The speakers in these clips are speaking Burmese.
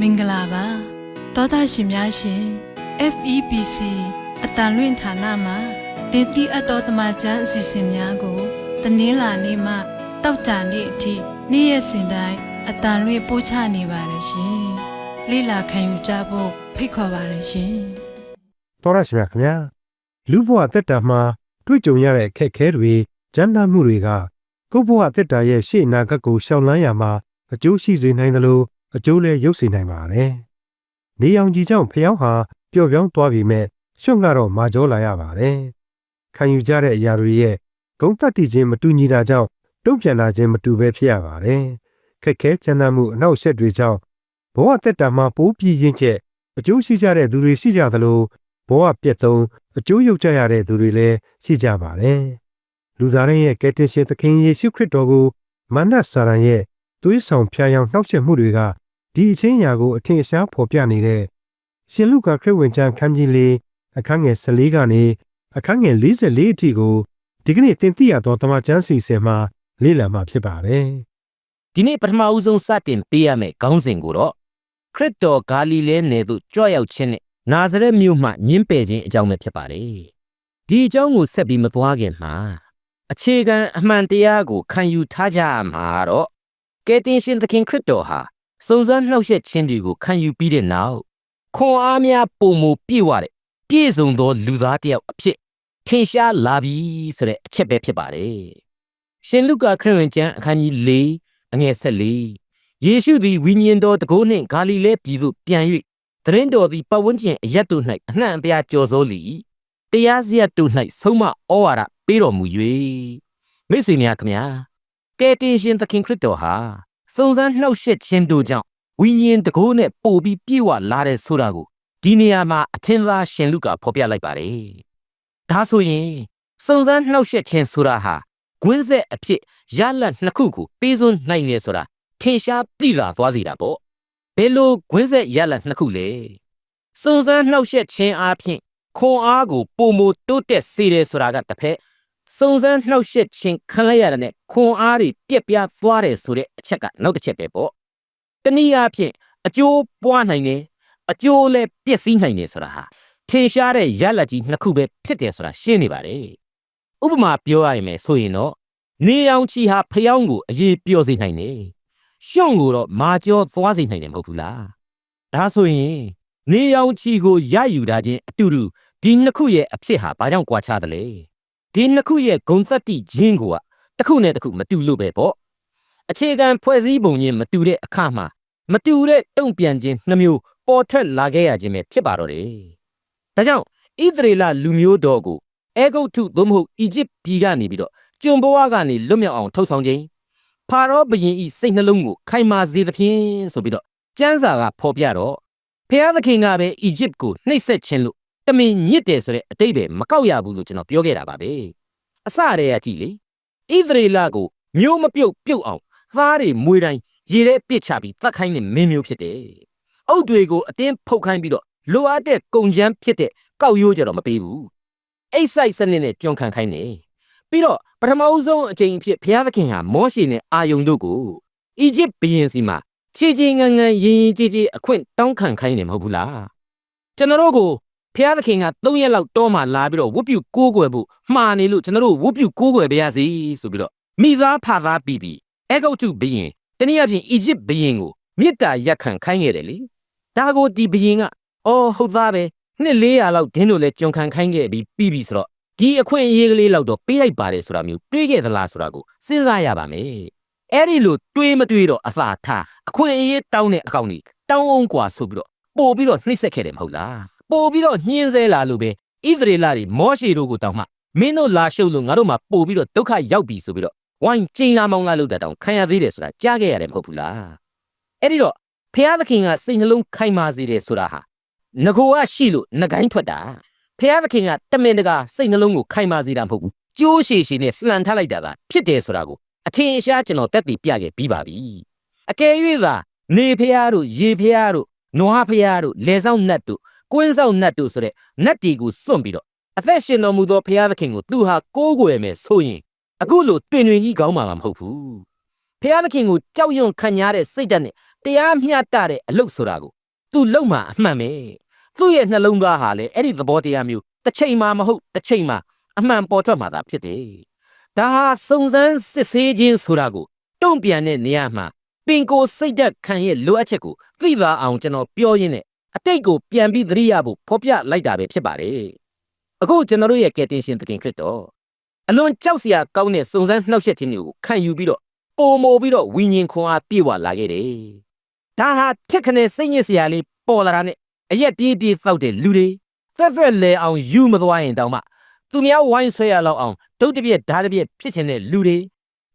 မင်္ဂလာပါတောသားရှင်များရှင် FEBC အတန်လွင့်ဌာနမှာတင်တိအပ်တော်တမချန်းအစီအစဉ်များကိုတနင်္လာနေ့မှတောက်ကြနေ့အထိနေ့ရက်စဉ်တိုင်းအတန်လွင့်ပို့ချနေပါတယ်ရှင်လေ့လာခံယူကြဖို့ဖိတ်ခေါ်ပါတယ်ရှင်တော်ရရှိမြခင်ဗျာလူဘဝအသက်တာမှာတွေ့ကြုံရတဲ့အခက်အခဲတွေကြမ်းတမ်းမှုတွေကကိုယ့်ဘဝအသက်တာရဲ့ရှေ့အနာဂတ်ကိုရှောင်လန်းရမှာအကျိုးရှိစေနိုင်သလို အကျိုးလည်းရုပ်စေနိုင်ပါတယ်။နေအောင်ကြီးကြောင့်ဖျောင်းဟာပျော့ပြောင်းသွားပြီမဲ့ရွှွန့်ကတော့မာကြောလာရပါတယ်။ခံယူကြတဲ့အရာတွေရဲ့ဂုံတက်တည်ခြင်းမတူညီတာကြောင့်တုံ့ပြန်လာခြင်းမတူဘဲဖြစ်ရပါတယ်။ခက်ခဲကြမ်းတမ်းမှုအနောက်အရှက်တွေကြောင့်ဘဝအသက်တာမှာပိုးပြင်းရင်ချက်အကျိုးရှိကြတဲ့သူတွေရှိကြသလိုဘဝပြည့်စုံအကျိုးရုပ်ကြရတဲ့သူတွေလည်းရှိကြပါတယ်။လူသားတိုင်းရဲ့ကယ်တင်ရှင်သခင်ယေရှုခရစ်တော်ကိုမန္တစာရန်ရဲ့ သွေးဆောင်ဖျားယောင်နှောက်ယှက်မှုတွေကဒီအချင်းအရာကိုအထင်ရှားဖော်ပြနေတဲ့ရှင်လုကာခရစ်ဝင်ကျမ်းခန်းကြီးလေးအခန်းငယ်14ကနေအခန်းငယ်44အထိကိုဒီကနေ့သင်သိရသောတမန်ကျမ်းစီစဉ်မှာလေ့လာမှာဖြစ်ပါတယ်ဒီနေ့ပထမဦးဆုံးစတင်ပေးရမယ့်ခေါင်းစဉ်ကိုတော့ခရစ်တော်ဂါလိလဲနယ်သို့ကြွရောက်ခြင်းနဲ့နာဇရက်မြို့မှညင်းပယ်ခြင်းအကြောင်းပဲဖြစ်ပါတယ်။ဒီအကြောင်းကိုဆက်ပြီးမသွားခင်မှာအခြေခံအမှန်တရားကိုခံယူထားကြရမှာတော့ ကယ်တင်ရှင်သခင်ခရစ်တော်ဟာစုံစမ်းနှောက်ယှက်ခြင်းတွေကိုခံယူပြီးတဲ့နောက်ခွန်အားများပုံမူပြည့်ဝတဲ့ပြည့်စုံသောလူသားတစ်ယောက်အဖြစ်ထင်ရှားလာပြီဆိုတဲ့အချက်ပဲဖြစ်ပါတယ်။ရှင်လုကာခရစ်ဝင်ကျမ်းအခန်းကြီး၄အငယ်၁၄ယေရှုသည်ဝိညာဉ်တော်တကိုးနှင့်ဂါလိလဲပြည်သို့ပြန်၍သရင်တော်သည်ပတ်ဝန်းကျင်အရက်တို့၌အနှံ့အပြားကြော်စိုးလီတရားစရက်တို့၌ဆုံးမဩဝါဒပေးတော်မူ၍မိတ်ဆွေများခင်ဗျာ ကယ်တင်ရှင်သခင်ခရစ်တော်ဟာစုံစမ်းနှောက်ယှက်ခြင်းတို့ကြောင့်ဝိညာဉ်တကိုးနဲ့ပို့ပြီးပြည့်ဝလာတဲ့ဆိုတာကိုဒီနေရာမှာအထင်သာရှင်လုကာဖော်ပြလိုက်ပါတယ်ဒါဆိုရင်စုံစမ်းနှောက်ယှက်ခြင်းဆိုတာဟာကွင်းဆက်အဖြစ်ရလတ်နှစ်ခုကိုပေးစွန်းနိုင်နေဆိုတာထင်ရှားသိလာသွားစေတာပေါ့ဘယ်လိုကွင်းဆက်ရလတ်နှစ်ခုလဲစုံစမ်းနှောက်ယှက်ခြင်းအပြင်ခွန်အားကိုပုံမတိုးတက်စေတယ်ဆိုတာကတစ်ဖက် စုံစမ်းနှောက်ယှက်ခြင်းခံလိုက်ရတဲ့နဲ့ခွန်အားတွေပြက်ပြားသွားတယ်ဆိုတဲ့အချက်ကနောက်တစ်ချက်ပဲပေါ့တနည်းအားဖြင့်အကျိုးပွားနိုင်တယ်အကျိုးလည်းပျက်စီးနိုင်တယ်ဆိုတာဟာထင်ရှားတဲ့ရလတ်ကြီးနှစ်ခုပဲဖြစ်တယ်ဆိုတာရှင်းနေပါတယ်ဥပမာပြောရရင်ဆိုရင်တော့နေအောင်ချီဟာဖျောင်းကိုအေးပျော်စေနိုင်တယ်ရှုံကိုတော့မာကျော်သွားစေနိုင်တယ်မဟုတ်ဘူးလားဒါဆိုရင်နေအောင်ချီကိုရယူတာချင်းအတူတူဒီနှစ်ခုရဲ့အဖြစ်ဟာဘာကြောင့်ကွာခြားသလဲ ဒီနှစ်ခုရဲ့ဂုံသက်တိချင်းကိုကတစ်ခုနဲ့တစ်ခုမတူလို့ပဲပေါ့အခြေခံဖွဲ့စည်းပုံချင်းမတူတဲ့အခါမှာမတူတဲ့တုံ့ပြန်ခြင်းနှမျိုးပေါ်ထွက်လာခဲ့ရခြင်းပဲဖြစ်ပါတော့တယ်ဒါကြောင့်ဣသရေလလူမျိုးတော်ကိုအဲဂုတ်ထုသို့မဟုတ်အီဂျစ်ပြည်ကနေပြီးတော့ကျွန်ဘဝကနေလွတ်မြောက်အောင်ထုတ်ဆောင်ခြင်းဖာရောဘုရင်ဤစိတ်နှလုံးကိုခိုင်မာစေသဖြင့်ဆိုပြီးတော့ကျမ်းစာကဖော်ပြတော့ဖျားသခင်ကပဲအီဂျစ်ကိုနှိပ်စက်ခြင်းလို့ တမင်ညစ်တယ်ဆိုတဲ့အတိတ်ပဲမကောက်ရဘူးလို့ကျွန်တော်ပြောခဲ့တာပါပဲအစတည်းကကြည်လေဣသရေလကိုမျိုးမပြုတ်ပြုတ်အောင်သားတွေမွေတိုင်းရေထဲပစ်ချပြီးတတ်ခိုင်းတဲ့မင်းမျိုးဖြစ်တယ်အုတ်တွေကိုအတင်းဖုတ်ခိုင်းပြီးတော့လိုအပ်တဲ့ကုံချမ်းဖြစ်တဲ့ကောက်ရိုးကြတော့မပေးဘူးအိတ်ဆိုင်စနစ်နဲ့ကြုံခံခိုင်းတယ်ပြီးတော့ပထမဦးဆုံးအချိန်အဖြစ်ဘုရားသခင်ဟာမောရှေနဲ့အာယုန်တို့ကိုအီဂျစ်ဘုရင်စီမှာခြေချင်းငန်းငန်းရင်ရင်ကြီးကြီးအခွင့်တောင်းခံခိုင်းနေမဟုတ်ဘူးလားကျွန်တော်တို့ကို ဘုရားသခင်က၃ရက်လောက်တောမှလာပြီးတော့ဝတ်ပြုကိုးကွယ်ဖို့မှားနေလို့ကျွန်တော်တို့ဝတ်ပြုကိုးကွယ်ပါရစေဆိုပြီးတော့မိသားဖာသားပြီးပြီးအဲဂုတ်တုဘုရင်တနည်းအားဖြင့်အီဂျစ်ဘုရင်ကိုမေတ္တာရက်ခံခိုင်းခဲ့တယ်လေဒါကိုဒီဘုရင်ကအော်ဟုတ်သားပဲနှစ်400လောက်ဒင်းတို့လဲကြုံခံခိုင်းခဲ့ပြီးပြီးပြီဆိုတော့ဒီအခွင့်အရေးကလေးလောက်တော့ပေးလိုက်ပါတယ်ဆိုတာမျိုးတွေးခဲ့သလားဆိုတာကိုစဉ်းစားရပါမယ်အဲ့ဒီလိုတွေးမတွေးတော့အစာထားအခွင့်အရေးတောင်းတဲ့အကောင့်ကြီးတောင်းအောင်กว่าဆိုပြီးတော့ပို့ပြီးတော့နှိမ့်ဆက်ခဲ့တယ်မဟုတ်လား ပို့ပြီးတော့ညှင်းဆဲလာလို့ပဲဣသရေလတွေမောရှေတို့ကိုတောင်းမှမင်းတို့လာရှုပ်လို့ငါတို့မှပို့ပြီးတော့ဒုက္ခရောက်ပြီဆိုပြီးတော့ဝိုင်းကျင်းလာမောင်းလာလို့တောင်းခံရသေးတယ်ဆိုတာကြားခဲ့ရတယ်မဟုတ်ဘူးလားအဲ့ဒီတော့ဖျားသခင်ကစိတ်နှလုံးခိုင်မာစေတယ်ဆိုတာဟာငကိုကရှိလို့ငကိုင်းထွက်တာဖះသခင်ကတမင်တကာစိတ်နှလုံးကိုခိုင်မာစေတာမဟုတ်ဘူးကြိုးရှည်ရှည်နဲ့လှန်ထားလိုက်တာကဖြစ်တယ်ဆိုတာကိုအထင်အရှားကျွန်တော်တက်တည်ပြခဲ့ပြီးပါပြီအကယ်၍သာနေဖះတို့ရေဖះတို့နွားဖះတို့လေဆောင်နတ်တို့ ကွင်းဆောင်နတ်တို့ဆိုတဲ့နတ်တီကိုစွန့်ပြီးတော့အသက်ရှင်တော်မူသောဖះသခင်ကိုသူဟာကိုးကွယ်မယ်ဆိုရင်အခုလိုတွင်တွင်ကြီးကောင်းမှာမဟုတ်ဘူးဖះသခင်ကိုကြောက်ရွံ့ခံရတဲ့စိတ်ဓာတ်နဲ့ဖတရားမျှတတဲ့အလုပ်ဆိုတာကိုသူလုံမှာအမှန်ပဲသူ့ရဲ့နှလုံးသားဟာလည်းအဲ့ဒီသဘောတရားမျိုးတစ်ချိန်မှမဟုတ်တစ်ချိန်မှအမှန်ပေါ်ထွက်မှာသာဖြစ်တယ်ဒါဟာစုံစမ်းစစ်ဆေးခြင်းဆိုတာကိုတုံ့ပြန်တဲ့နေရာမှာပင်ကိုစိတ်ဓာတ်ခံရဲ့လိုအပ်ချက်ကိုသိလာအောင်ကျွန်တော်ပြောရင်းနဲ့ အတိတ်ကိုပြန်ပြီးသတိရဖို့ဖော်ပြလိုက်တာပဲဖြစ်ပါတယ်အခုကျွန်တော်တို့ရဲ့ကယ်တင်ရှင်သခင်ခရစ်တော်အလွန်ကြောက်စရာကောင်းတဲ့စုံစမ်းနှောက်ယှက်ခြင်းတွေကိုခံယူပြီးတော့ပုံမိုပြီးတော့ဝိညာဉ်ခွန်အားပြေဝလာခဲ့တယ်ဒါဟာထက်ခနဲ့စိတ်ညစ်စရာလေးပေါ်လာတာနဲ့အရက်ပြေးပြေးဖောက်တဲ့လူတွေသက်သက်လဲအောင်ယူမသွားရင်တောင်မှသူများဝိုင်းဆွဲရလောက်အောင်ဒုတ်တပြက်ဓာတ်တပြက်ဖြစ်ခြင်းတဲ့လူတွေ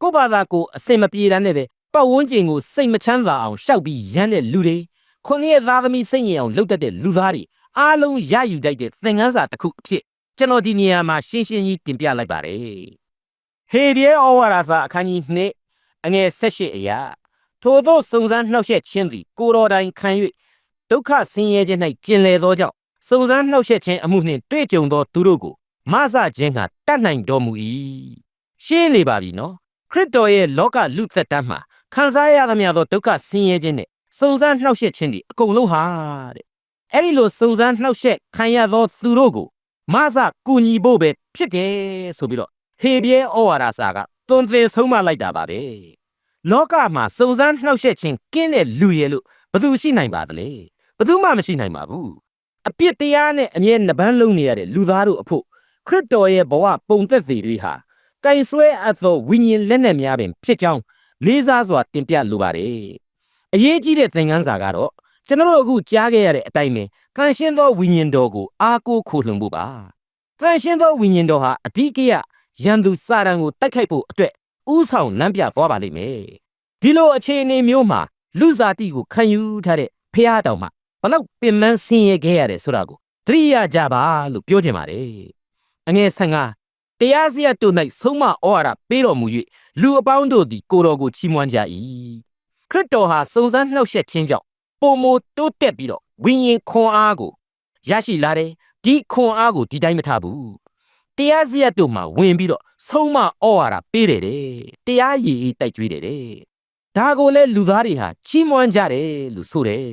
ကိုယ့်ဘာသာကိုအစင်မပြေတမ်းနဲ့ပဲပတ်ဝန်းကျင်ကိုစိတ်မချမ်းသာအောင်ရှောက်ပြီးရမ်းတဲ့လူတွေ ခွန်ရဲ့သားသမီးစိတ်ငြိမ်အောင်လုပ်တတ်တဲ့လူသားတွေအားလုံးရယူတတ်တဲ့သင်ခန်းစာတစ်ခုအဖြစ်ကျွန်တော်ဒီနေရာမှာရှင်းရှင်းကြီးတင်ပြလိုက်ပါတယ်ဟေဒီယေဩဝါဒစာအခန်းကြီး2အငယ်18အရာထို့သောစုံစမ်းနှောက်ယှက်ခြင်းသည်ကိုတော်တိုင်ခံ၍ဒုက္ခဆင်းရဲခြင်း၌ကျင်လည်သောကြောင့်စုံစမ်းနှောက်ယှက်ခြင်းအမှုနှင့်တွေ့ကြုံသောသူတို့ကိုမဆခြင်းကတတ်နိုင်တော်မူ၏ရှင်းလေပါပြီနော်ခရစ်တော်ရဲ့လောကလူသက်တမ်းမှာခံစားရသမျှသောဒုက္ခဆင်းရဲခြင်းနဲ့ စုံစမ်းနှောက်ယှက်ခြင်းဒီအကုန်လုံးဟာတဲ့အဲ့ဒီလိုစုံစမ်းနှောက်ယှက်ခံရသောသူတို့ကိုမဆကူညီဖို့ပဲဖြစ်တယ်ဆိုပြီးတော့ဟေပြဲဩဝါဒစာကသွန်သင်ဆုံးမလိုက်တာပါပဲလောကမှာစုံစမ်းနှောက်ယှက်ခြင်းကင်းတဲ့လူရဲ့လို့ဘယ်သူရှိနိုင်ပါသလဲဘယ်သူမှမရှိနိုင်ပါဘူးအပြစ်တရားနဲ့အမြဲနှပန်းလုံးနေရတဲ့လူသားတို့အဖို့ခရစ်တော်ရဲ့ဘဝပုံသက်သေတွေဟာကင်ဆွဲအပ်သောဝိညာဉ်လက်နက်များပင်ဖြစ်ကြောင်းလေးစားစွာတင်ပြလိုပါတယ် အရေးကြီးတဲ့သင်ခန်းစာကတော့ကျွန်တော်တို့အခုကြားခဲ့ရတဲ့အတိုင်းပဲကံရှင်းသောဝိညာဉ်တော်ကိုအားကိုးခိုလှုံဖို့ပါကံရှင်းသောဝိညာဉ်တော်ဟာအဓိကရရန်သူစာတန်ကိုတိုက်ခိုက်ဖို့အတွက်ဥဆောင်လမ်းပြသွားပါလိမ့်မယ်ဒီလိုအခြေအနေမျိုးမှာလူစားတိကိုခံယူထားတဲ့ဖះတောင်မှဘလောက်ပင်ပန်းဆင်းရဲခဲ့ရတယ်ဆိုတာကိုသတိရကြပါလို့ပြောချင်ပါတယ်အငယ်ဆန်ကတရားစရတို့၌ဆုံးမဩဝါဒပေးတော်မူ၍လူအပေါင်းတို့သည်ကိုတော်ကိုချီးမွမ်းကြ၏ ခရစ်တော်ဟာစုံစမ်းနှောက်ယှက်ခြင်းကြောင့်ပုံမတိုးတက်ပြီးတော့ဝိညာဉ်ခွန်အားကိုရရှိလာတယ်ဒီခွန်အားကိုဒီတိုင်းမထားဘူးတရားစရတို့မှာဝင်ပြီးတော့ဆုံးမဩဝါဒပေးတယ်တဲ့တရားရည်အေးတိုက်ကြွေးတယ်တဲ့ဒါကိုလည်းလူသားတွေဟာချီးမွမ်းကြတယ်လို့ဆိုတယ်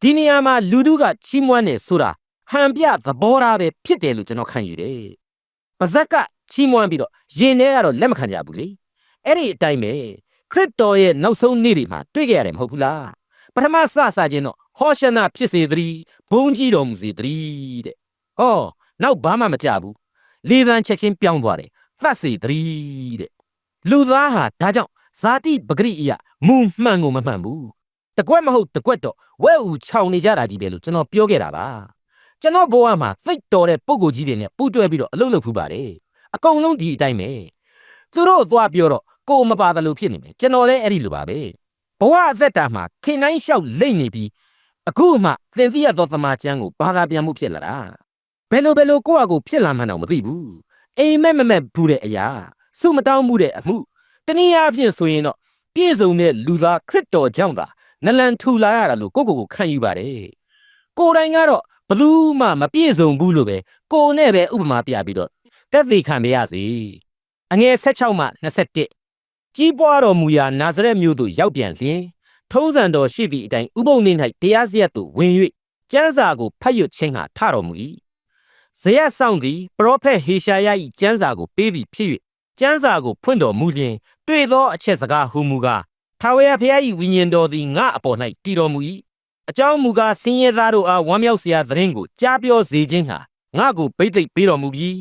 ဒီနေရာမှာလူတို့ကချီးမွမ်းတယ်ဆိုတာဟန်ပြသဘောထားပဲဖြစ်တယ်လို့ကျွန်တော်ခံယူတယ်ပါဇက်ကချီးမွမ်းပြီးတော့ယင်ထဲကတော့လက်မခံကြဘူးလေအဲ့ဒီအတိုင်းပဲ ခရစ်တော်ရဲ့နောက်ဆုံးနေ့တွေမှာတွေ့ကြရတယ်မဟုတ်ဘူးလားပထမစစချင်းတော့ဟောရှနာဖြစ်စေတည်းဘုံကြီးတော်မူစေတည်းတဲ့ဟောနောက်ဘာမှမကြဘူးလေသံချက်ချင်းပြောင်းသွားတယ်သတ်စေတည်းတဲ့လူသားဟာဒါကြောင့်ဇာတိပဂရိအယမူမှန်ကိုမမှန်ဘူးတကွက်မဟုတ်တကွက်တော့ဝဲဦးခြောင်နေကြတာကြီးပဲလို့ကျွန်တော်ပြောခဲ့တာပါကျွန်တော်ဘဝမှာသိတ်တော်တဲ့ပုံကိုကြီးတွေနဲ့ပူးတွဲပြီးတော့အလုပ်လုပ်ဖူးပါတယ်အကုန်လုံးဒီအတိုင်းပဲသူတို့သွားပြောတော့ ကိုယ်မပါတယ်လို့ဖြစ်နေမယ်ကျွန်တော်လည်းအဲ့ဒီလိုပါပဲဘဝအသက်တာမှာခင်တိုင်းလျှောက်လိမ့်နေပြီးအခုမှသင်သိရသောသမာကျမ်းကိုဘာသာပြန်မှုဖြစ်လာတာဘယ်လိုဘယ်လိုကိုယ့်အကိုဖြစ်လာမှန်းတော့မသိဘူးအိမ်မက်မမက်ဘူးတဲ့အရာစုမတောင်းမှုတဲ့အမှုတနည်းအားဖြင့်ဆိုရင်တော့ပြည့်စုံတဲ့လူသားခရစ်တော်ကြောင့်သာနလန်ထူလာရတာလို့ကိုယ့်ကိုယ်ကိုခံယူပါတယ်ကိုယ်တိုင်ကတော့ဘလူးမှမပြည့်စုံဘူးလို့ပဲကိုယ်နဲ့ပဲဥပမာပြပြီးတော့တက်သေးခံရစေအငယ်16မှ21 ကြီးပွားတော်မူရာနာဇရက်မြို့သို့ရောက်ပြန်လျင်ထုံးစံတော်ရှိသည့်အတိုင်းဥပုံနေ၌တရားစရက်သို့ဝင်၍ကျမ်းစာကိုဖတ်ရွတ်ခြင်းဟာထတော်မူ၏ဇယက်ဆောင်သည်ပရောဖက်ဟေရှာယ၏ကျမ်းစာကိုပေးပြီးဖြစ်၍ကျမ်းစာကိုဖွင့်တော်မူလျင်တွေ့သောအချက်စကားဟူမူကားထာဝရဘုရား၏ဝိညာဉ်တော်သည်ငါအပေါ်၌တည်တော်မူ၏အကြောင်းမူကားဆင်းရဲသားတို့အားဝမ်းမြောက်စရာသတင်းကိုကြားပြောစေခြင်းဟာငါကိုဗိသိက်ပေးတော်မူပြီး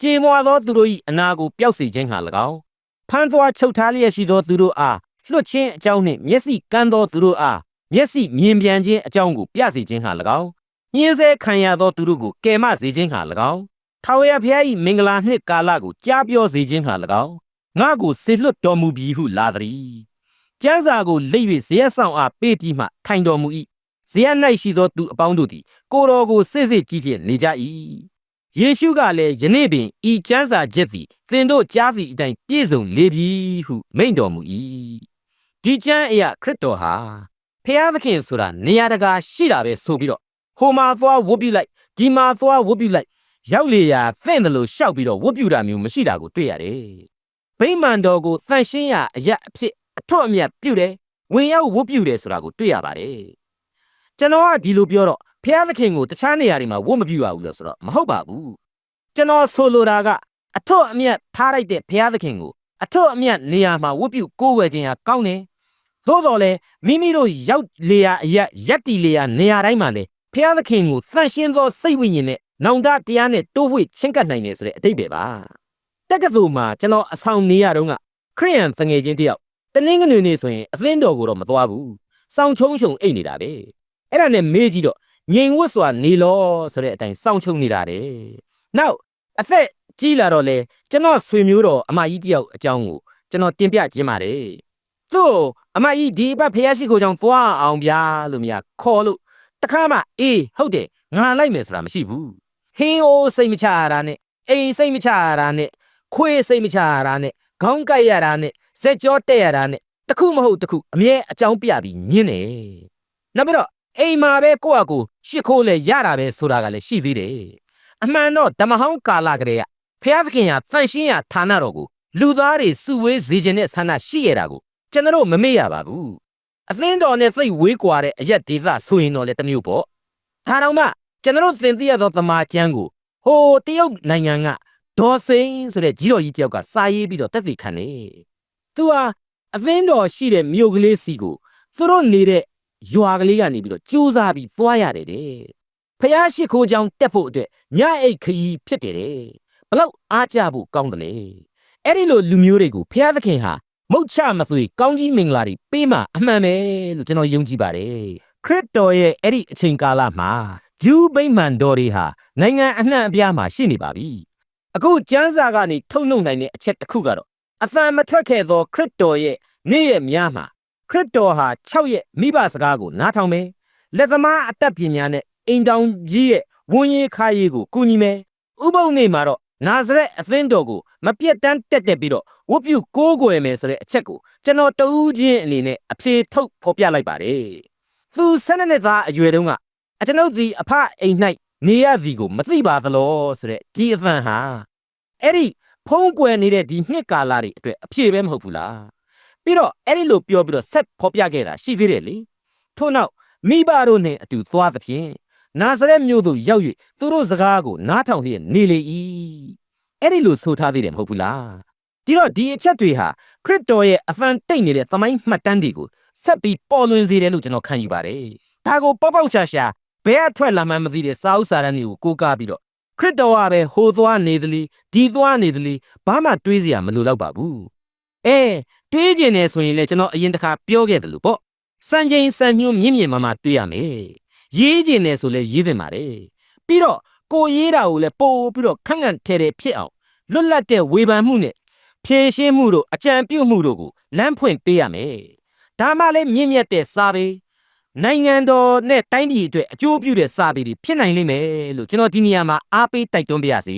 ကြေမွာသောသူတို့၏အနာကိုပျောက်စေခြင်းဟာ၎င်း ဖန်သွားချုပ်ထားလျက်ရှိသောသူတို့အားလွတ်ခြင်းအကြောင်းနှင့်မျက်စိကန်းသောသူတို့အားမျက်စိမြင်ပြန်ခြင်းအကြောင်းကိုပြစေခြင်းဟာ၎င်းညှင်းဆဲခံရသောသူတို့ကိုကယ်မစေခြင်းဟာ၎င်းထာဝရဘုရား၏မင်္ဂလာနှင့်ကာလကိုကြားပြောစေခြင်းဟာ၎င်းငါကိုဆေလွတ်တော်မူပြီဟုလာသည်ကျမ်းစာကိုလက်၍ဇေယျဆောင်အားပေးပြီးမှထိုင်တော်မူ၏ဇေယျ၌ရှိသောသူအပေါင်းတို့သည်ကိုတော်ကိုစစ်စစ်ကြည့်ဖြင့်နေကြ၏ ယေရှုကလည်းယနေ့ပင်ဤကျမ်းစာချက်သည်သင်တို့ကြားသည့်အတိုင်းပြည့်စုံလေပြီဟုမိန့်တော်မူ၏ဒီကျမ်းအရာခရစ်တော်ဟာဖျားသခင်ဆိုတာနေရာတကာရှိတာပဲဆိုပြီးတော့ဟိုမှာသွားဝတ်ပြုလိုက်ဒီမှာသွားဝတ်ပြုလိုက်ရောက်လေရာသင့်တယ်လို့ရှောက်ပြီးတော့ဝတ်ပြုတာမျိုးမရှိတာကိုတွေ့ရတယ်ဗိမာန်တော်ကိုတန်ရှင်းရာအရာအဖြစ်အထွတ်အမြတ်ပြုတယ်ဝင်ရောက်ဝတ်ပြုတယ်ဆိုတာကိုတွေ့ရပါတယ်ကျွန်တော်ကဒီလိုပြောတော့ ဖျားသခင်ကိုတခြားနေရာတွေမှာဝတ်မပြုရဘူးလို့ဆိုတော့မဟုတ်ပါဘူးကျွန်တော်ဆိုလိုတာကအထွတ်အမြတ်ထားလိုက်တဲ့ဖျားသခင်ကိုအထွတ်အမြတ်နေရာမှာဝတ်ပြုကိုးဝယ်ခြင်းဟာကောင်းတယ်သို့တော်လည်းမိမိတို့ရောက်လေရာအရက်ရက်တီလေရာနေရာတိုင်းမှာလေဖျားသခင်ကိုသန့်ရှင်းသောစိတ်ဝိညာဉ်နဲ့နောင်တတရားနဲ့တိုးဝှေ့ချင်းကပ်နိုင်တယ်ဆိုတဲ့အတိတ်ပဲပါတက္ကသိုလ်မှာကျွန်တော်အဆောင်နေရတော့ကခရိယန်တငယ်ချင်းတယောက်တနင်္ဂနွေနေ့ဆိုရင်အသင်းတော်ကိုတော့မသွားဘူးစောင်းချုံချုံအိတ်နေတာပဲအဲ့ဒါနဲ့မေးကြည့်တော့ ငြိမ်ဝတ်စွာနေလောဆိုတဲ့အတိုင်းစောင်းချုံနေတာတဲ့နောက်အသက်ကြီးလာတော့လေကျွန်တော်ဆွေမျိုးတော်အမကြီးတယောက်အကြောင်းကိုကျွန်တော်တင်ပြခြင်းပါတယ်သူ့အမကြီးဒီဘက်ဖះရှိခိုးကြောင့်သွားအောင်ဗျာလို့မြခေါ်လို့တခါမှအေးဟုတ်တယ်ငါလိုက်မယ်ဆိုတာမရှိဘူးဟင်းအိုးစိတ်မချရတာနဲ့အိမ်စိတ်မချရတာနဲ့ခွေးစိတ်မချရတာနဲ့ခေါင်းကိုက်ရတာနဲ့စက်ကြောတက်ရတာနဲ့တခုမဟုတ်တခုအမြဲအကြောင်းပြပြီးညင်းတယ်နောက်ပြီးတော့ အိမ်မှာပဲကိုယ့်အကူရှစ်ခိုးလဲရတာပဲဆိုတာကလည်းရှိသေးတယ်အမှန်တော့ဓမ္မဟောင်းကာလကလေးကဖျားသခင်ဟာတန်ရှင်းရာဌာနတော်ကိုလူသားတွေစုဝေးစေခြင်းနဲ့ဆန္ဒရှိရတာကိုကျွန်တော်တို့မမေ့ရပါဘူးအသင်းတော်နဲ့သိပ်ဝေးကွာတဲ့အရက်ဒေသဆိုရင်တော့လေတစ်မျိုးပေါ့ဒါတော့မှကျွန်တော်တို့သင်သိရသောသမာကျမ်းကိုဟိုတရုတ်နိုင်ငံကဒေါ်စိန်ဆိုတဲ့ကြီးတော်ကြီးတယောက်ကစာရေးပြီးတော့တက်သိခံနေသူဟာအသင်းတော်ရှိတဲ့မြို့ကလေးစီကိုသူတို့နေတဲ့ ရွာကလေးကနေပြီးတော့ကြိုးစားပြီးသွားရတယ်တဲ့ဖះရှိခိုးကြောင်တက်ဖို့အတွက်ညအိတ်ခရီးဖြစ်တယ်တဲ့ဘလောက်အားကြဖို့ကောင်းတယ်လေအဲ့ဒီလိုလူမျိုးတွေကိုဖះသခင်ဟာမုတ်ချမသွေကောင်းကြီးမင်္ဂလာတွေပေးမှအမှန်ပဲလို့ကျွန်တော်ယုံကြည်ပါတယ်ခရစ်တော်ရဲ့အဲ့ဒီအချိန်ကာလမှာဂျူးဗိမာန်တော်တွေဟာနိုင်ငံအနှံ့အပြားမှာရှိနေပါပြီအခုကျမ်းစာကနေထုတ်နှုတ်နိုင်တဲ့အချက်တစ်ခုကတော့အသံမထွက်ခဲ့သောခရစ်တော်ရဲ့နေ့ရက်များမှာ ခရစ်တော်ဟာ6ရက်မိဘစကားကိုနားထောင်မယ်လက်သမားအသက်ပညာနဲ့အိမ်တောင်ကြီးရဲ့ဝန်ရေးခါရေးကိုကူညီမယ်ဥပုံနေ့မှာတော့နာဇရက်အသင်းတော်ကိုမပြတ်တမ်းတက်တက်ပြီးတော့ဝတ်ပြုကိုးကွယ်မယ်ဆိုတဲ့အချက်ကိုကျွန်တော်တဦးချင်းအနေနဲ့အဖြေထုတ်ဖော်ပြလိုက်ပါတယ်သူ၁၂နှစ်သားအရွယ်တုန်းကအကျွန်ုပ်ဒီအဖအိမ်၌နေရသည်ကိုမသိပါသလောဆိုတဲ့ဒီအသံဟာအဲ့ဒီဖုံးကွယ်နေတဲ့ဒီနှစ်ကာလတွေအတွက်အဖြေပဲမဟုတ်ဘူးလား ပြီးတော့အဲ့ဒီလိုပြောပြီးတော့ဆက်ဖော်ပြခဲ့တာရှိသေးတယ်လေထို့နောက်မိဘတို့နဲ့အတူသွားသဖြင့်နာဇရက်မြို့သို့ရောက်၍သူတို့စကားကိုနားထောင်လျက်နေလေ၏အဲ့ဒီလိုဆိုထားသေးတယ်မဟုတ်ဘူးလားဒီတော့ဒီအချက်တွေဟာခရစ်တော်ရဲ့အဖန်တိတ်နေတဲ့သမိုင်းမှတ်တမ်းတွေကိုဆက်ပြီးပေါ်လွင်စေတယ်လို့ကျွန်တော်ခံယူပါတယ်ဒါကိုပေါက်ပေါက်ရှာရှာဘယ်အထွက်လာမှန်းမသိတဲ့စာအုပ်စာတမ်းတွေကိုကိုးကားပြီးတော့ခရစ်တော်ကပဲဟိုသွားနေသလီဒီသွားနေသလီဘာမှတွေးစရာမလိုတော့ပါဘူး အဲတွေးကျင်နေဆိုရင်လေကျွန်တော်အရင်တစ်ခါပြောခဲ့တယ်လို့ပေါ့စံချိန်စံညွှန်းမြင့်မြင့်မာမာတွေးရမယ်ရေးကျင်နေဆိုလဲရေးတင်ပါတယ်ပြီးတော့ကိုရေးတာကိုလည်းပို့ပြီးတော့ခန့်ခန့်ထဲထဲဖြစ်အောင်လွတ်လပ်တဲ့ဝေဖန်မှုနဲ့ဖြည့်ရှင်းမှုတို့အကြံပြုမှုတို့ကိုလမ်းဖွင့်ပေးရမယ်ဒါမှလည်းမြင့်မြတ်တဲ့စာပေနိုင်ငံတော်နဲ့တိုင်းပြည်အတွက်အကျိုးပြုတဲ့စာပေတွေဖြစ်နိုင်လိမ့်မယ်လို့ကျွန်တော်ဒီနေရာမှာအားပေးတိုက်တွန်းပါရစေ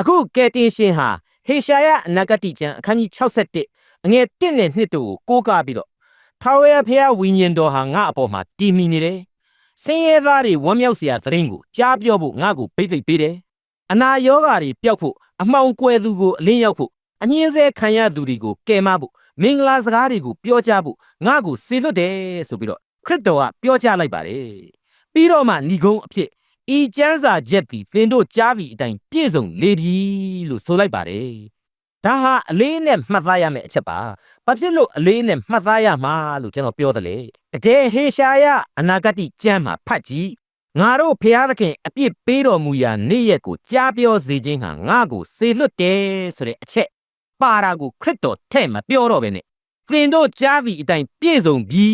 အခုကယ်တင်ရှင်ဟာ ဟေရှာယအနာဂတိကျမ်းအခန်းကြီး61အငယ်1နဲ့2တို့ကိုကိုးကားပြီးတော့ထာဝရဘုရားဝိညာဉ်တော်ဟာငါ့အပေါ်မှာတည်မီနေတယ်။ဆင်းရဲသားတွေဝမ်းမြောက်စရာသတင်းကိုကြားပြောဖို့ငါ့ကိုပိတ်သိပ်ပေးတယ်။အနာရောဂါတွေပျောက်ဖို့အမှောင်ကွယ်သူကိုအလင်းရောက်ဖို့အငင်းဆဲခံရသူတွေကိုကယ်မဖို့မင်္ဂလာစကားတွေကိုပြောကြားဖို့ငါ့ကိုစေလွတ်တယ်ဆိုပြီးတော့ခရစ်တော်ကပြောကြားလိုက်ပါတယ်။ပြီးတော့မှဏီကုံးအဖြစ် ဤကျမ်းစာချက်ပြီးသင်တို့ကြားပြီးအတိုင်းပြည့်စုံလေပြီလို့ဆိုလိုက်ပါတယ်။ဒါဟာအလေးနဲ့မှတ်သားရမယ့်အချက်ပါ။ဘာဖြစ်လို့အလေးနဲ့မှတ်သားရမှာလို့ကျွန်တော်ပြောတယ်လေ။တကယ်ဟေရှာယအနာဂတိကျမ်းမှာဖတ်ကြည့်ငါတို့ဖျားသခင်အပြစ်ပေးတော်မူရာနေ့ရက်ကိုကြားပြောစေခြင်းဟာငါ့ကိုစေလွတ်တယ်ဆိုတဲ့အချက်ပါရာကိုခရစ်တော်ထဲ့မပြောတော့ဘဲနဲ့သင်တို့ကြားပြီးအတိုင်းပြည့်စုံပြီ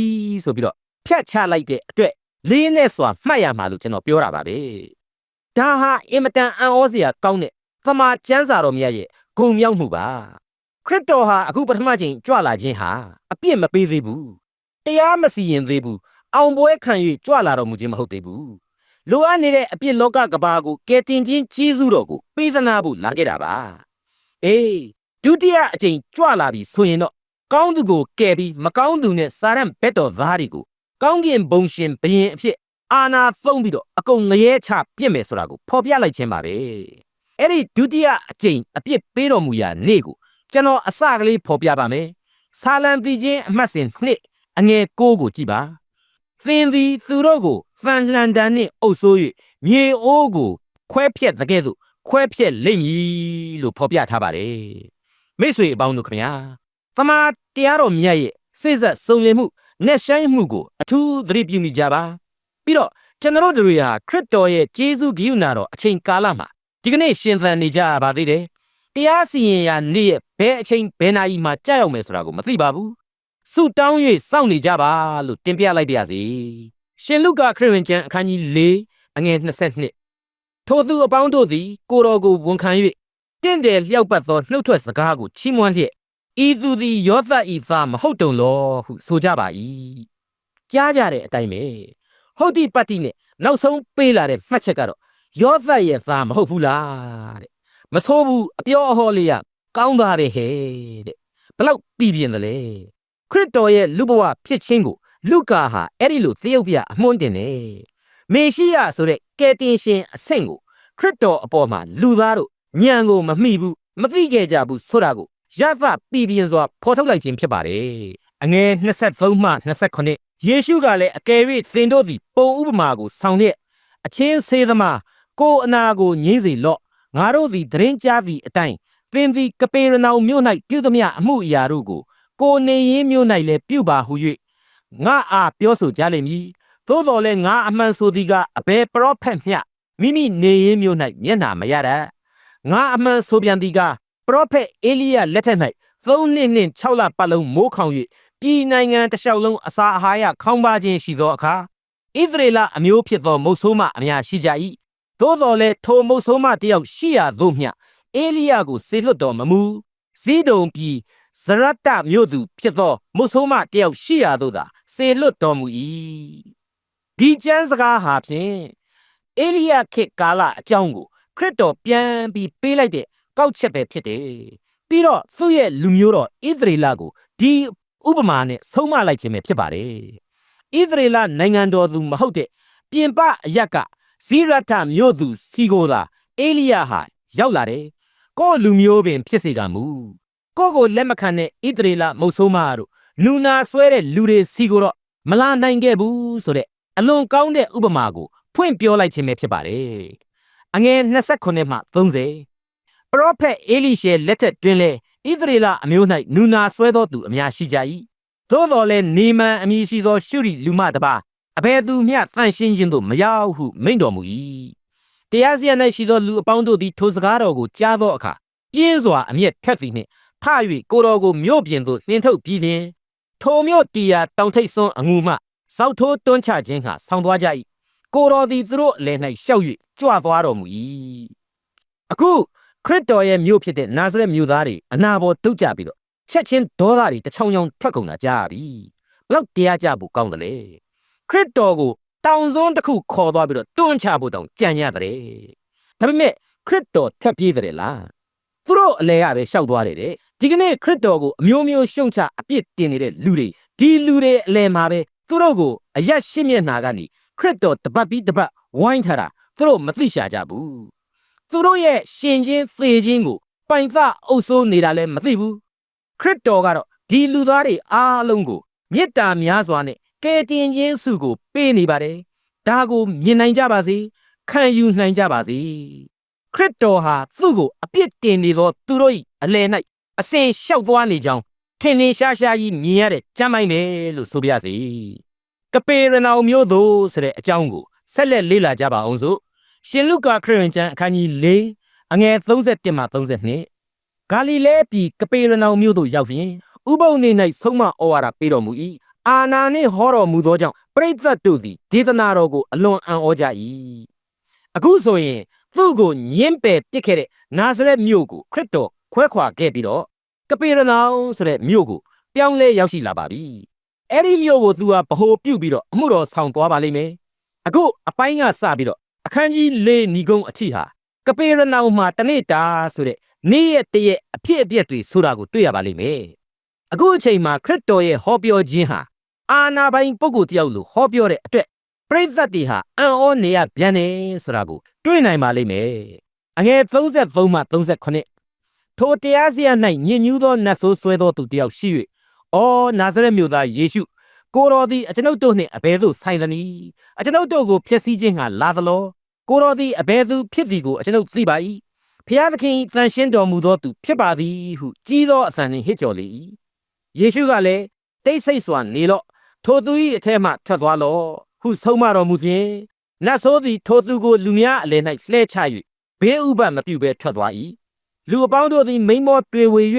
ဆိုပြီးတော့ဖြတ်ချလိုက်တဲ့အတွက် လေးနဲ့စွာမှတ်ရမှာလို့ကျွန်တော်ပြောတာပါပဲဒါဟာအင်မတန်အံ့ဩစရာကောင်းတဲ့သမာကျမ်းစာတော်မြတ်ရဲ့ဂုံမြောက်မှုပါခရစ်တော်ဟာအခုပထမချိန်ကြွလာခြင်းဟာအပြစ်မပေးသေးဘူးတရားမစီရင်သေးဘူးအောင်ပွဲခံ၍ကြွလာတော်မူခြင်းမဟုတ်သေးဘူးလိုအပ်နေတဲ့အပြစ်လောကကဘာကိုကယ်တင်ခြင်းကြီးစုတော်ကိုပေးသနာဖို့လာခဲ့တာပါအေးဒုတိယအချိန်ကြွလာပြီဆိုရင်တော့ကောင်းသူကိုကယ်ပြီးမကောင်းသူနဲ့စာရန်ဘက်တော်သားတွေကို ကောင်းကင်ဘုံရှင်ဘရင်အဖြစ်အာနာသုံးပြီးတော့အကုန်ငရဲချပြစ်မယ်ဆိုတာကိုဖော်ပြလိုက်ခြင်းပါပဲအဲ့ဒီဒုတိယအကြိမ်အပြစ်ပေးတော်မူရာနေ့ကိုကျွန်တော်အစကလေးဖော်ပြပါမယ်ဆာလံတီချင်းအမှတ်စဉ်နှစ်အငယ်ကိုကိုကြည့်ပါသင်သည်သူတို့ကိုဖန်လန်တန်နှင့်အုပ်ဆိုး၍မြေအိုးကိုခွဲဖြက်တဲ့ကဲ့သို့ခွဲဖြက်လိမ့်မည်လို့ဖော်ပြထားပါတယ်မိတ်ဆွေအပေါင်းတို့ခင်ဗျာသမာတရားတော်မြတ်ရဲ့စိတ်ဆက်စုံလင်မှု နဲ့ဆိုင်မှုကိုအထူးသတိပြုမိကြပါပြီးတော့ကျွန်တော်တို့တွေဟာခရစ်တော်ရဲ့ဂျေဇုဂိယုနာတော်အချိန်ကာလမှာဒီကနေ့ရှင်သန်နေကြပါသေးတယ်တရားစီရင်ရာနေ့ရဲ့ဘယ်အချိန်ဘယ်နာရီမှာကြာရောက်မယ်ဆိုတာကိုမသိပါဘူးဆုတောင်း၍စောင့်နေကြပါလို့တင်ပြလိုက်ပါရစေရှင်လုကာခရစ်ဝင်ကျမ်းအခန်းကြီး၄အငယ်22ထိုသူအပေါင်းတို့သည်ကိုတော်ကိုဝန်ခံ၍တင့်တယ်လျှောက်ပတ်သောနှုတ်ထွက်စကားကိုချီးမွမ်းလျက် ဤသူသည်ယောသဤသားမဟုတ်တုံလောဟုဆိုကြပါ၏ကြားကြတဲ့အတိုင်းပဲဟုတ်တိပတ်တိနဲ့နောက်ဆုံးပေးလာတဲ့မှတ်ချက်ကတော့ယောသရဲ့သားမဟုတ်ဘူးလားတဲ့မဆိုးဘူးအပြောအဟောလေးကကောင်းသားပဲဟဲ့တဲ့ဘလောက်ပြည်ပြင်းတယ်လေခရစ်တော်ရဲ့လူဘဝဖြစ်ခြင်းကိုလူကာဟာအဲ့ဒီလိုသရုပ်ပြအမွှန်းတင်တယ်မေရှိယဆိုတဲ့ကယ်တင်ရှင်အဆင့်ကိုခရစ်တော်အပေါ်မှာလူသားတို့ညံကိုမမိဘူးမသိခဲ့ကြဘူးဆိုတာကို ရသပြည်ပြင်းစွာဖော်ထုတ်လိုက်ခြင်းဖြစ်ပါတယ်အငယ်23မှ29ယေရှုကလည်းအကယ်၍သင်တို့သည်ပုံဥပမာကိုဆောင်လျက်အချင်းစေသမားကိုယ်အနာကိုငြင်းစေလော့ငါတို့သည်သတင်းကြားသည့်အတိုင်းသင်သည်ကပေရနောင်မြို့၌ပြုသမျှအမှုအရာတို့ကိုကိုယ်နေရင်းမြို့၌လည်းပြုပါဟု၍ငါအားပြောဆိုကြလိမ့်မည်သို့တော်လည်းငါအမှန်ဆိုသည်ကအဘယ်ပရောဖက်မျှမိမိနေရင်းမြို့၌မျက်နှာမရတတ်ငါအမှန်ဆိုပြန်သည်က ပရောဖက်အေလိယလက်ထက်၌သုံးနှစ်နှင့်6လပတ်လုံးမိုးခေါင်၍ပြည်နိုင်ငံတစ်လျှောက်လုံးအစာအာဟာရခေါင်းပါခြင်းရှိသောအခါဣသရေလအမျိုးဖြစ်သောမုတ်ဆိုးမအများရှိကြ၏သို့တော်လည်းထိုမုတ်ဆိုးမတယောက်ရှိရသို့မျှအေလိယကိုစေလွတ်တော်မမူဇီးဒုံပြည်ဇရတ္တမြို့သူဖြစ်သောမုတ်ဆိုးမတယောက်ရှိရသို့သာစေလွတ်တော်မူ၏ဒီကျမ်းစကားဟာဖြင့်အေလိယခေတ်ကာလအကြောင်းကိုခရစ်တော်ပြန်ပြီးပေးလိုက်တဲ့ ကောက်ချက်ပဲဖြစ်တယ်ပြီးတော့သူ့ရဲ့လူမျိုးတော်ဣသရေလကိုဒီဥပမာနဲ့ဆုံးမလိုက်ခြင်းပဲဖြစ်ပါတယ်ဣသရေလနိုင်ငံတော်သူမဟုတ်တဲ့ပြင်ပအရက်ကဇိရတမြို့သူစီကိုလာအေလိယဟာရောက်လာတယ်ကိုယ့်လူမျိုးပင်ဖြစ်စေကမူကိုယ့်ကိုလက်မခံတဲ့ဣသရေလမုတ်ဆိုးမတို့လူနာဆွဲတဲ့လူတွေစီကိုတော့မလာနိုင်ခဲ့ဘူးဆိုတဲ့အလွန်ကောင်းတဲ့ဥပမာကိုဖွင့်ပြောလိုက်ခြင်းပဲဖြစ်ပါတယ်အငယ်29မှ30ပ ရောဖက်အေလိရှေလက်ထက်တွင်လေဣသရေလအမျိုး၌နူနာဆွဲသောသူအများရှိကြ၏သို့တော်လည်းနေမန်အမည်ရှိသောရှုရိလူမတစ်ပါးအဘယ်သူမျှတန့်ရှင်းခြင်းသို့မရောက်ဟုမိန့်တော်မူ၏တရားစီရင်၌ရှိသောလူအပေါင်းတို့သည်ထိုစကားတော်ကိုကြားသောအခါပြင်းစွာအမျက်ထက်သည်နှင့်ထ၍ကိုတော်ကိုမြို့ပြင်သို့နှင်ထုတ်ပြီးလျှင်ထိုမြို့တီယာတောင်ထိပ်စွန်းအငူမှစောက်ထိုးတွန်းချခြင်းကဆောင်းသွားကြ၏ကိုတော်သည်သူတို့အလယ်၌ရှောက်၍ကြွသွားတော်မူ၏အခု ခရစ်တော်ရဲ့မြို့ဖြစ်တဲ့နာဇရက်မြို့သားတွေအနာပေါ်တုတ်ကြပြီးတော့ချက်ချင်းဒေါသတွေတချောင်းချောင်းထွက်ကုန်တာကြားပြီဘလောက်တရားကြဖို့ကောင်းတယ်လေခရစ်တော်ကိုတောင်စွန်းတစ်ခုခေါ်သွားပြီးတော့တွန်းချဖို့တောင်ကြံရတယ်ဒါပေမဲ့ခရစ်တော်ထပ်ပြေးတယ်လားသူတို့အလဲရပဲရှောက်သွားတယ်တဲ့ဒီကနေ့ခရစ်တော်ကိုအမျိုးမျိုးရှုံချအပြစ်တင်နေတဲ့လူတွေဒီလူတွေအလဲမှာပဲသူတို့ကိုအရက်ရှင်းမျက်နှာကနေခရစ်တော်တပတ်ပြီးတပတ်ဝိုင်းထားတာသူတို့မသိရှာကြဘူး သူတို့ရဲ့ရှင်ချင်းသေခြင်းကိုပိုင်သအုပ်စိုးနေတာလည်းမသိဘူးခရစ်တော်ကတော့ဒီလူသားတွေအားလုံးကိုမေတ္တာများစွာနဲ့ကယ်တင်ခြင်းစုကို ပေးနေပါတယ်ဒါကိုမြင်နိုင်ကြပါစေခံယူနိုင်ကြပါစေခရစ်တော်ဟာသူ့ကိုအပြစ်တင်နေသောသူတို့၏အလယ်၌အစဉ်လျှောက်သွားနေကြောင်းထင်ထင်ရှားရှားကြီးမြင်ရတဲ့ကြမ်းမိုင်းပဲလို့ဆိုပြရစီကပေရနောင်မျိုးသို့ဆိုတဲ့အကြောင်းကိုဆက်လက်လေ့လာကြပါအောင်စို့ ရှင်လုကာခရစ်ဝင်ကျမ်းအခန်းကြီး၄အငယ်31မှ32ဂါလိလဲပြည်ကပေရနောင်မြို့သို့ရောက်ရင်ဥပုံနေ၌ဆုံးမဩဝါဒပေးတော်မူ၏အာနာနှင့်ဟောတော်မူသောကြောင့်ပရိသတ်တို့သည်ဒေသနာတော်ကိုအလွန်အံ့ဩကြ၏အခုဆိုရင်သူ့ကိုညင်းပယ်ပစ်ခဲ့တဲ့နာဇရက်မြို့ကိုခရစ်တော်ခွဲခွာခဲ့ပြီးတော့ကပေရနောင်ဆိုတဲ့မြို့ကိုပြောင်းလဲရောက်ရှိလာပါပြီအဲ့ဒီမြို့ကိုသူဟာဗဟိုပြုတ်ပြီးတော့အမှုတော်ဆောင်သွားပါလိမ့်မယ်အခုအပိုင်းကစပြီးတော့ အခန်းကြီး၄ညီကုန်းအထိဟာကပေရနောင်မှာတနေ့တာဆိုတဲ့နေ့ရက်တရက်အဖြစ်အပျက်တွေဆိုတာကိုတွေ့ရပါလိမ့်မယ်အခုအချိန်မှာခရစ်တော်ရဲ့ဟောပြောခြင်းဟာအာနာပိုင်ပုဂ္ဂိုလ်တယောက်လိုဟောပြောတဲ့အတွက်ပရိသတ်တွေဟာအံ့ဩနေရပြန်နေဆိုတာကိုတွေ့နိုင်ပါလိမ့်မယ်အငယ်33မှ38ထိုတရားစရာ၌ညဉ့်ညူးသောနတ်ဆိုးဆွဲသောသူတယောက်ရှိ၍အော်နာဇရက်မြို့သားယေရှုကိုတော်သည်အကျွန်ုပ်တို့နှင့်အဘယ်သို့ဆိုင်သနည်းအကျွန်ုပ်တို့ကိုဖျက်ဆီးခြင်းငှာလာသလော ကိုတော်သည်အဘယ်သူဖြစ်သည်ကိုအကျွန်ုပ်သိပါ၏ဖျားသခင်တန်ရှင်းတော်မူသောသူဖြစ်ပါသည်ဟုကြီးသောအသံနှင့်ဟစ်ကြော်လေ၏ယေရှုကလည်းတိတ်ဆိတ်စွာနေလော့ထိုသူ၏အထက်မှထွက်သွားလော့ဟုဆုံးမတော်မူဖြင့်နတ်ဆိုးသည်ထိုသူကိုလူများအလယ်၌လှဲချ၍ဘေးဥပတ်မပြုဘဲထွက်သွား၏လူအပေါင်းတို့သည်မိန်မောတွေ့ဝေ၍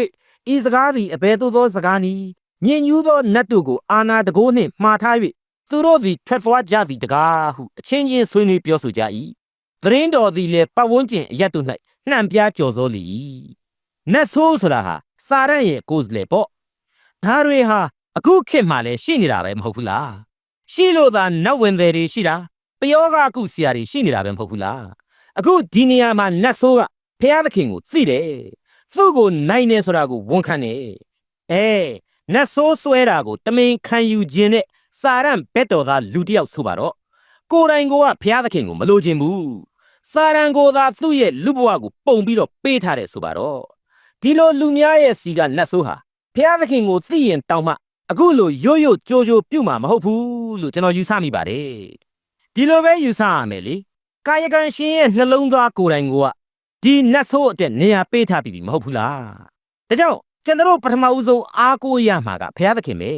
ဤစကားသည်အဘယ်သို့သောစကားနည်းမြင်ညူးသောနတ်တို့ကိုအာနာတကိုးနှင့်မှားထား၍သူတို့သည်ထွက်သွားကြသည်တကားဟုအချင်းချင်းဆွေးနွေးပြောဆိုကြ၏ သတင်းတော်သည်လည်းပတ်ဝန်းကျင်အရက်တို့၌နှံ့ပြားကြော်စိုးလေ၏နတ်ဆိုးဆိုတာဟာစာရန်ရဲ့ကိုယ်စလေပေါ့ဒါတွေဟာအခုခေတ်မှလည်းရှိနေတာပဲမဟုတ်ဘူးလားရှိလို့သာနတ်ဝင်တွေတွေရှိတာပယောဂကုဆရာတွေရှိနေတာပဲမဟုတ်ဘူးလားအခုဒီနေရာမှာနတ်ဆိုးကဖျားသခင်ကိုသိတယ်သူ့ကိုနိုင်နေဆိုတာကိုဝန်ခံတယ်အဲနတ်ဆိုးဆွဲတာကိုတမင်ခံယူခြင်းနဲ့စာရန်ဘက်တော်သားလူတစ်ယောက်ဆိုပါတော့ ကိုယ်တိုင်ကိုကဖျားသခင်ကိုမလိုချင်ဘူးစာရန်ကိုသာသူ့ရဲ့လူဘဝကိုပုံပြီးတော့ပေးထားတယ်ဆိုပါတော့ဒီလိုလူများရဲ့စီကနတ်ဆိုးဟာဖျားသခင်ကိုသိရင်တောင်းမှအခုလိုရိုးရိုးကြိုးကြိုးပြုတ်မှာမဟုတ်ဘူးလို့ကျွန်တော်ယူဆမိပါတယ်ဒီလိုပဲယူဆရမယ်လေကာယကံရှင်ရဲ့နှလုံးသားကိုယ်တိုင်ကိုကဒီနတ်ဆိုးအတွက်နေရာပေးထားပြီမဟုတ်ဘူးလားဒါကြောင့်ကျွန်တော်ပထမဦးဆုံးအားကိုးရမှာကဘုရားသခင်ပဲ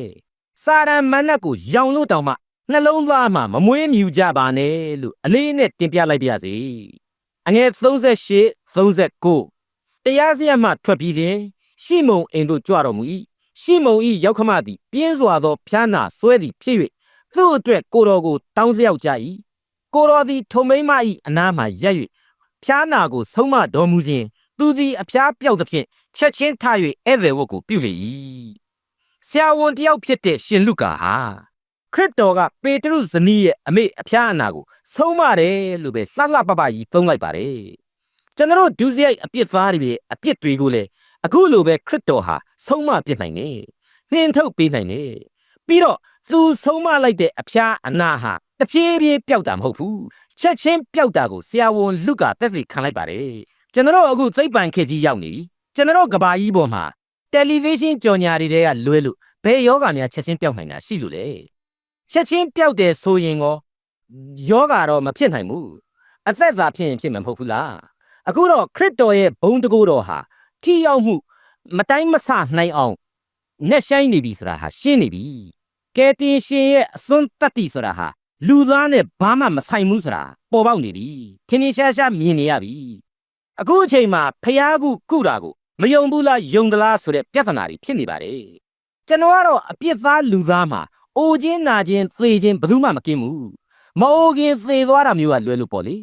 စာရန်မဏတ်ကိုရောင်လို့တောင်မှ နှလုံးသားမှာမမွေးမြူကြပါနဲ့လို့အလေးနဲ့တင်ပြလိုက်ပါရစေအငယ်38 39တရားစရမှထွက်ပြီးရင်ရှီမုန်အိမ်တို့ကြွတော်မူ၏ရှီမုန်၏ရောက်ခမသည်ပြင်းစွာသောဖျားနာဆွဲသည်ဖြစ်၍သူ့အတွက်ကိုတော်ကိုတောင်းလျောက်ကြ၏ကိုတော်သည်ထုံမိမ့်မ၏အနားမှရက်၍ဖျားနာကိုဆုံးမတော်မူခြင်းသူသည်အဖျားပြောက်သဖြင့်ချက်ချင်းထ၍ဧည့်သည်ဝတ်ကိုပြုလေ၏ဆရာဝန်တယောက်ဖြစ်တဲ့ရှင်လုကာဟာ ခရစ်တော်ကပေတရုဇနီးရဲ့အမေအဖျားအနာကိုဆုံးမတယ်လို့ပဲလှလှပပကြီးသုံးလိုက်ပါတယ်ကျွန်တော်ဒုစရိုက်အပြစ်သားတွေရဲ့အပြစ်တွေကိုလည်းအခုလိုပဲခရစ်တော်ဟာဆုံးမပြစ်နိုင်တယ်နှင်ထုတ်ပေးနိုင်တယ်ပြီးတော့သူဆုံးမလိုက်တဲ့အဖျားအနာဟာတဖြည်းဖြည်းပျောက်တာမဟုတ်ဘူးချက်ချင်းပျောက်တာကိုဆရာဝန်လုကာသက်သေခံလိုက်ပါတယ်ကျွန်တော်အခုသိပ္ပံခေတ်ကြီးရောက်နေပြီကျွန်တော်ကဘာကြီးပေါ်မှာတယ်လီဗီရှင်းကြော်ညာတွေကလွဲလို့ဘယ်ယောဂများချက်ချင်းပျောက်နိုင်တာရှိလို့လဲ ချက်ချင်းပျောက်တယ်ဆိုရင်ရောယောဂတော့မဖြစ်နိုင်ဘူးအသက်သာဖြစ်ရင်ဖြစ်မှာမဟုတ်ဘူးလားအခုတော့ခရစ်တော်ရဲ့ဘုံတကူတော်ဟာထိရောက်မှုမတိုင်းမဆနိုင်အောင်နဲ့ဆိုင်နေပြီဆိုတာဟာရှင်းနေပြီကဲတင်ရှင်ရဲ့အစွန်းတတ္တိဆိုတာဟာလူသားနဲ့ဘာမှမဆိုင်ဘူးဆိုတာပေါ်ပေါက်နေပြီခင်းရှားရှားမြင်နေရပြီအခုအချိန်မှာဖျားခုကုတာကိုမယုံဘူးလားယုံသလားဆိုတဲ့ပြဿနာတွေဖြစ်နေပါတယ်ကျွန်တော်ကတော့အပြစ်သားလူသားမှာ အိုခြင်းနာခြင်းသေခြင်းဘယ်သူမှမကင်းဘူးမအိုခင်သေသွားတာမျိုးကလွယ်လို့ပေါ့လေ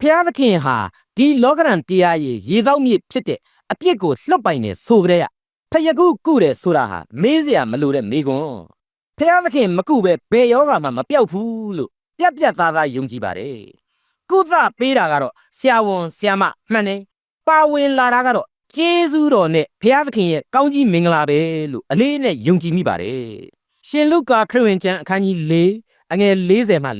ဖျားသခင်ဟာဒီလောကရန်တရားရဲ့ရေသောမြစ်ဖြစ်တဲ့အပြစ်ကိုလှုပ်ပိုင်နေဆိုကြတဲ့ဖယခုကုတယ်ဆိုတာဟာမေးစရာမလိုတဲ့မိကွန်းဖျားသခင်မကုပဲဘယ်ယောဂမှမပြောက်ဘူးလို့ပြက်ပြက်သားသားယုံကြည်ပါတယ်ကုသပေးတာကတော့ဆရာဝန်ဆရာမမှန်တယ်ပါဝင်လာတာကတော့ကျေးဇူးတော်နဲ့ဘုရားသခင်ရဲ့ကောင်းကြီးမင်္ဂလာပဲလို့အလေးနဲ့ယုံကြည်မိပါတယ် ရှင်လုကာခရစ်ဝင်ကျမ်းအခန်းကြီး၄အငယ်40မှ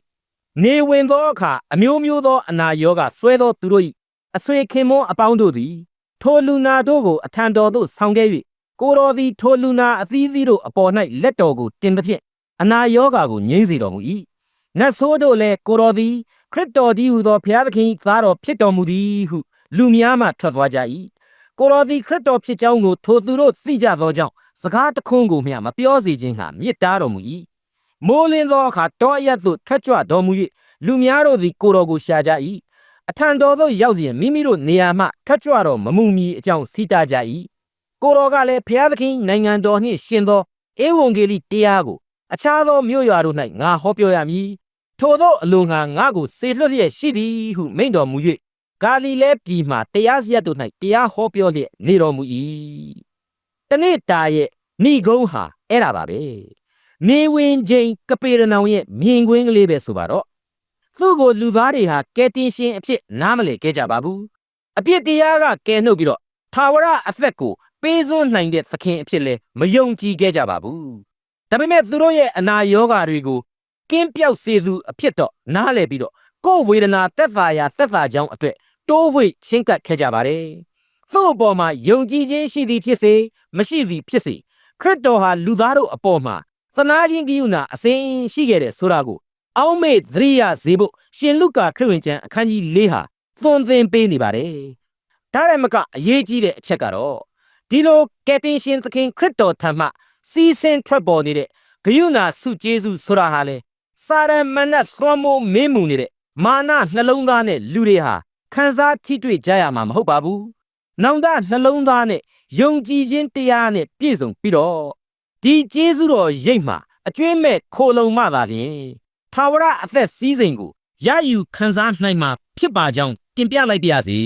44နေဝင်သောအခါအမျိုးမျိုးသောအနာရောဂါဆွဲသောသူတို့၏အဆွေခင်မွန်းအပေါင်းတို့သည်ထိုလူနာတို့ကိုအထံတော်သို့ဆောင်ခဲ့၍ကိုတော်သည်ထိုလူနာအသီးသီးတို့အပေါ်၌လက်တော်ကိုတင်သဖြင့်အနာရောဂါကိုငြိမ့်စေတော်မူ၏နတ်ဆိုးတို့လည်းကိုတော်သည်ခရစ်တော်သည်ဟူသောဘုရားသခင်၏သားတော်ဖြစ်တော်မူသည်ဟုလူများမှထွက်သွားကြ၏ကိုတော်သည်ခရစ်တော်ဖြစ်ကြောင်းကိုထိုသူတို့သိကြသောကြောင့် စကားတခွန်းကိုမျှမပြောစေခြင်းဟာမြစ်တားတော်မူ၏မိုးလင်းသောအခါတောအရက်သို့ထွက်ကြွတော်မူ၍လူများတို့သည်ကိုတော်ကိုရှာကြ၏အထံတော်သို့ရောက်စဉ်မိမိတို့နေရာမှထွက်ကြွတော်မမူမီအကြောင်းစီးတာကြ၏ကိုတော်ကလည်းဖျားသခင်နိုင်ငံတော်နှင့်ရှင်သောဧဝံဂေလိတရားကိုအခြားသောမြို့ရွာတို့၌ငါဟောပြောရမည်ထိုသောအလိုငါငါကိုစေလွှတ်လျက်ရှိသည်ဟုမိန့်တော်မူ၍ဂါလိလဲပြည်မှတရားစရက်တို့၌တရားဟောပြောလျက်နေတော်မူ၏ တနေ့တာရဲ့ဏိဂုံးဟာအဲ့ဒါပါပဲနေဝင်ချင်းကပေရနောင်ရဲ့မြင်ကွင်းကလေးပဲဆိုပါတော့သူ့ကိုလူသားတွေဟာကဲတင်ရှင်အဖြစ်နားမလည်ခဲ့ကြပါဘူးအပြစ်တရားကကဲနှုတ်ပြီးတော့ထာဝရအသက်ကိုပေးစွန်းနိုင်တဲ့သခင်အဖြစ်လဲမယုံကြည်ခဲ့ကြပါဘူးဒါပေမဲ့သူတို့ရဲ့အနာရောဂါတွေကိုကင်းပြောက်စေသူအဖြစ်တော့နားလည်ပြီးတော့ကိုယ်ဝေဒနာသက်သာရာသက်သာကြောင်းအတွက်တိုးဝိတ်ရှင်းကပ်ခဲ့ကြပါတယ်။ သူ့အပေါ်မှာယုံကြည်ခြင်းရှိသည်ဖြစ်စေမရှိသည်ဖြစ်စေခရစ်တော်ဟာလူသားတို့အပေါ်မှာသနာချင်းကိယုနာအစဉ်ရှိခဲ့တဲ့ဆိုတာကိုအောက်မေ့သတိရစေဖို့ရှင်လုကာခရစ်ဝင်ကျမ်းအခန်းကြီး၄ဟာသွန်သင်ပေးနေပါတယ်။ဒါရမကအရေးကြီးတဲ့အချက်ကတော့ဒီလိုကယ်တင်ရှင်သခင်ခရစ်တော်ထံမှစီးဆင်းထွက်ပေါ်နေတဲ့ဂယုနာစုကျေးဇူးဆိုတာဟာလေစာရမဏတ်သွမ်းမိုးမင်းမှုနေတဲ့မာနနှလုံးသားနဲ့လူတွေဟာခံစားထိတွေ့ကြရမှာမဟုတ်ပါဘူး။ နောင်တနှလုံးသားနဲ့ယုံကြည်ခြင်းတရားနဲ့ပြည့်စုံပြီးတော့ဒီကျေးဇူးတော်ရိတ်မှာအကျွင်းမဲ့ခိုလုံမှသာလျှင်သာဝရအသက်စည်းစိမ်ကိုရယူခံစားနိုင်မှာဖြစ်ပါကြောင်းတင်ပြလိုက်ပါရစေ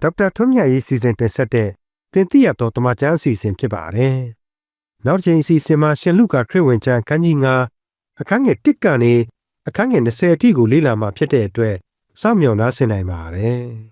ဒေါက်တာထွန်းမြတ်ရေးစီစဉ်တင်ဆက်တဲ့တင်ပြရတော့တမချန်းအစီအစဉ်ဖြစ်ပါတယ်။နောက်တစ်ချိန်အစီအစဉ်မှာရှင်လူကာခရစ်ဝင်ကျမ်းခန်းကြီး9အခန်းငယ်1ကနေအခန်းငယ်20အထိကိုလေ့လာမှာဖြစ်တဲ့အတွက်စောင့်မျှော်နှားဆင်နိုင်ပါတယ်။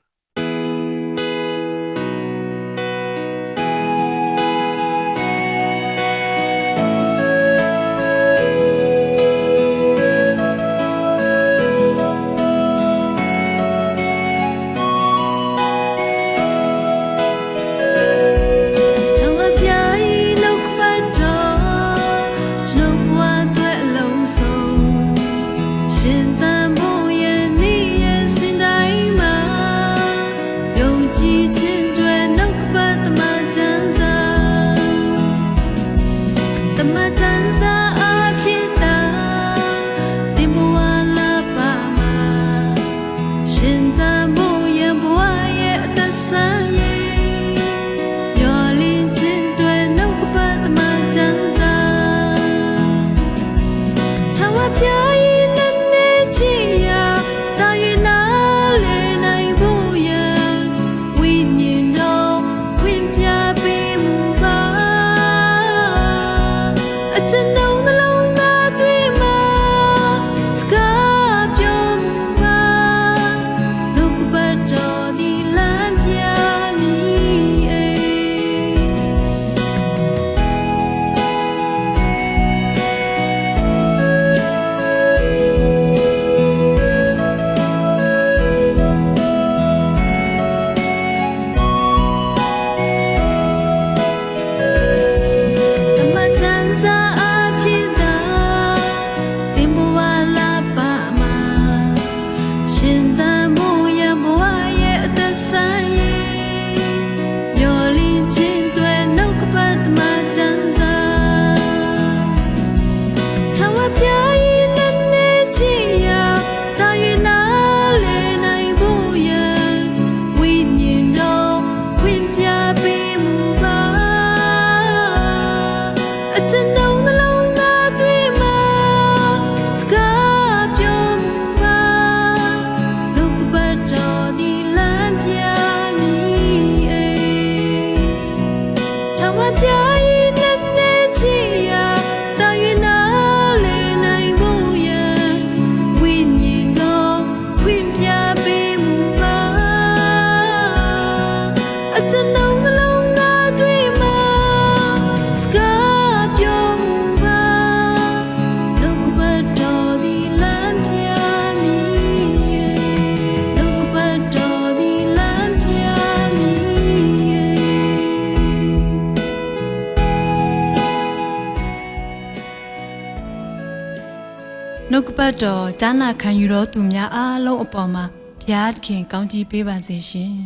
ပတ်တော်ဈာနာခံယူတော်သူများအားလုံးအပေါ်မှာဘုရားသခင်ကောင်းချီးပေးပါစေရှင်။